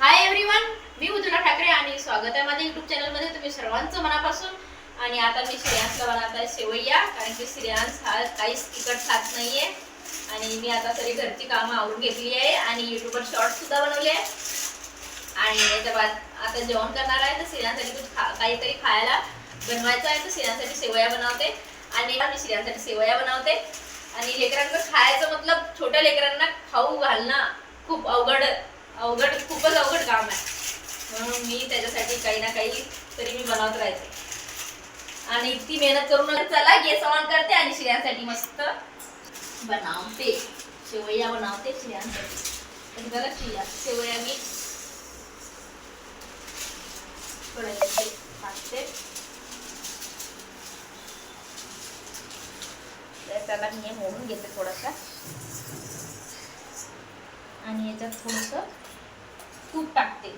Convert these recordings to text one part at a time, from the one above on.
Hi everyone मी उदुला ठाकरे आणि स्वागत आहे माझ्या युट्यूब चॅनलमध्ये तुम्ही सर्वांचं मनापासून आणि आता मी श्रेयांसला बनवत आहे सेवैया कारण की श्रेयांस हा काहीच तिखट खात नाहीये. आणि मी आता तरी घरची कामं आवरून घेतली आहे आणि युट्यूबवर शॉर्टसुद्धा बनवले आहे आणि याच्या बाद आता जेवण करणार आहे तर श्रेयांसाठी कुठ खा काहीतरी खायला बनवायचं आहे तर श्रेयांसाठी सेवया बनवते. आणि मी श्रेयांसाठी सेवया बनवते. आणि लेकरांना खायचं मतलब छोट्या लेकरांना खाऊ घालणं खूप अवघड अवघड खूपच अवघड काम आहे. म्हणून मी त्याच्यासाठी काही ना काही तरी मी बनवत राहते. आणि इतकी मेहनत करून चला गॅस ऑन करते आणि श्रेयांसाठी मस्त बनवते. शेवया बनवते श्रेयांसाठी तर शिया शेवया मी टाकते. त्याला मी मोडून घेते थोडासा. आणि याच्यात थोडस तूप टाकते.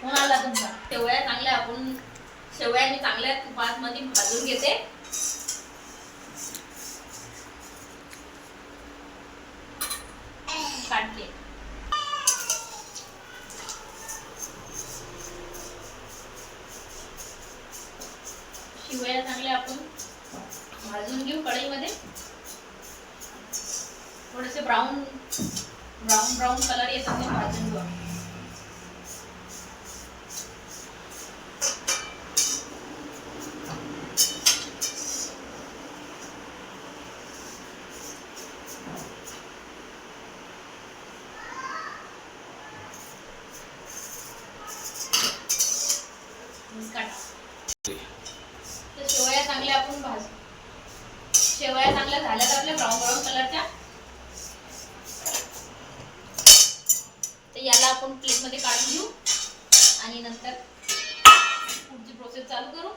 कोणाला तुमचा. शेवया चांगल्या आपण शेवया मी चांगल्या तुपात मध्ये भाजून घेते. काढते. शिवया चांगल्या आपण भाजून घेऊ कढईमध्ये. थोडेसे ब्राऊन ब्राऊन ब्राऊन कलर येतात ते भाजून घेऊ तर शेवया चांगल्या आपण भाज शेवया चांगल्या झाल्यात आपल्या ब्राऊन ब्राऊन कलरच्या तर याला आपण प्लेटमध्ये काढून घेऊ. आणि नंतर पुढची प्रोसेस चालू करू.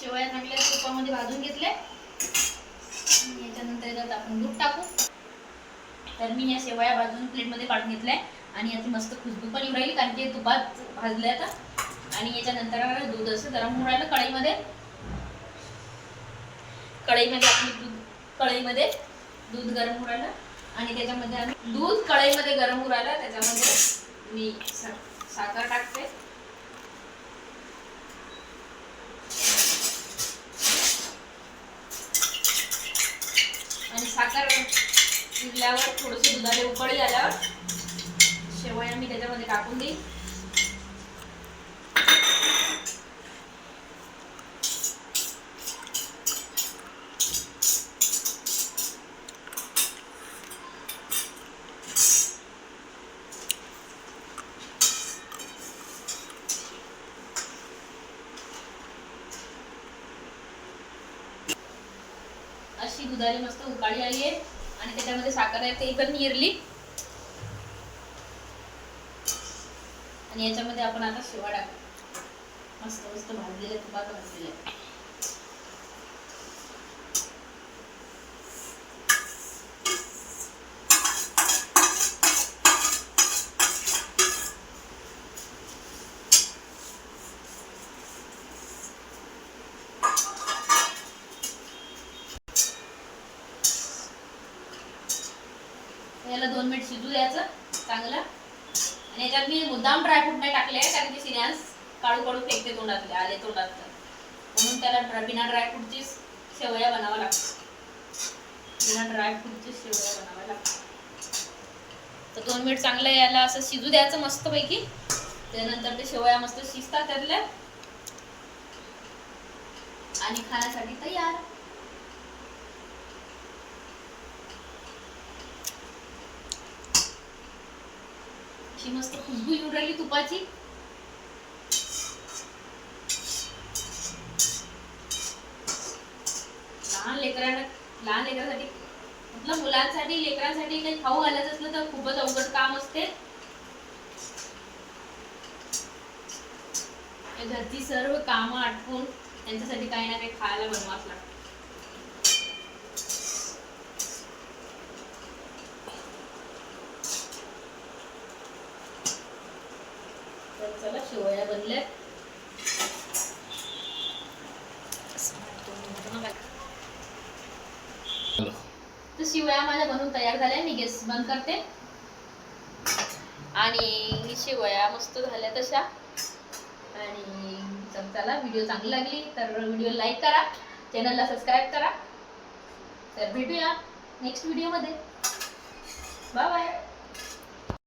शेवया चांगल्या तुपामध्ये भाजून घेतले याच्यानंतर याच्यात आपण दूध टाकू. तर मी या शेवया भाजून प्लेटमध्ये काढून घेतल्या आणि याची मस्त खुशबू पण येऊ राहिली कारण की हे तुपात भाजले आता. आणि याच्यानंतर दूध असं गरम होऊ राहिलं कढईमध्ये. कढईमध्ये आपली दूध कढईमध्ये दूध गरम होऊ राहिलं. आणि त्याच्यामध्ये आम्ही दूध कढईमध्ये गरम होऊ राहिलं. त्याच्यामध्ये मी सा- साखर टाकते आणि साखर शिजल्यावर थोडंसं दुधाने उकळी आल्यावर शेवया मी त्याच्यामध्ये टाकून देईन. अशी दुधाली मस्त उकाळी आली आहे आणि त्याच्यामध्ये साखर आहे ते पण निरली आणि याच्यामध्ये आपण आता शिवा टाकू मस्त मस्त भाजलेले तुपात भाजलेले. याला दोन मिनिट शिजू द्यायचं चांगलं. आणि याच्यात मी मुद्दाम ड्रायफ्रूट नाही टाकले कारण की सिन्यास काढू काढू फेकते तोंडातले आले तोंडात म्हणून त्याला ड्रा- बिना ड्रायफ्रूटची शेवया बनावं लागतं. बिना ड्रायफ्रूटची शेवया बनाव्या लागतात तर दोन मिनिट चांगलं याला असं शिजू द्यायचं मस्तपैकी. त्यानंतर ते शेवया मस्त शिजतात त्यातल्या. आणि खाण्यासाठी तयार. अशी मस्त खुशबू येऊन राहिली तुपाची. लहान लेकरांना लहान लेकरासाठी म्हटलं मुलांसाठी लेकरांसाठी काही खाऊ घालायचं असलं तर खूपच अवघड काम असते. घरची सर्व कामं आटपून त्यांच्यासाठी काही ना काही खायला बनवाच लागतं. चला शेवया बनल्यात तर शिवया माझ्या बनवून तयार झाल्या मी गॅस बंद करते. आणि शिवया मस्त झाल्या तशा. आणि तर चला व्हिडिओ चांगली लागली तर व्हिडिओ लाईक करा चॅनलला सबस्क्राईब करा. तर भेटूया नेक्स्ट व्हिडिओमध्ये बाय बाय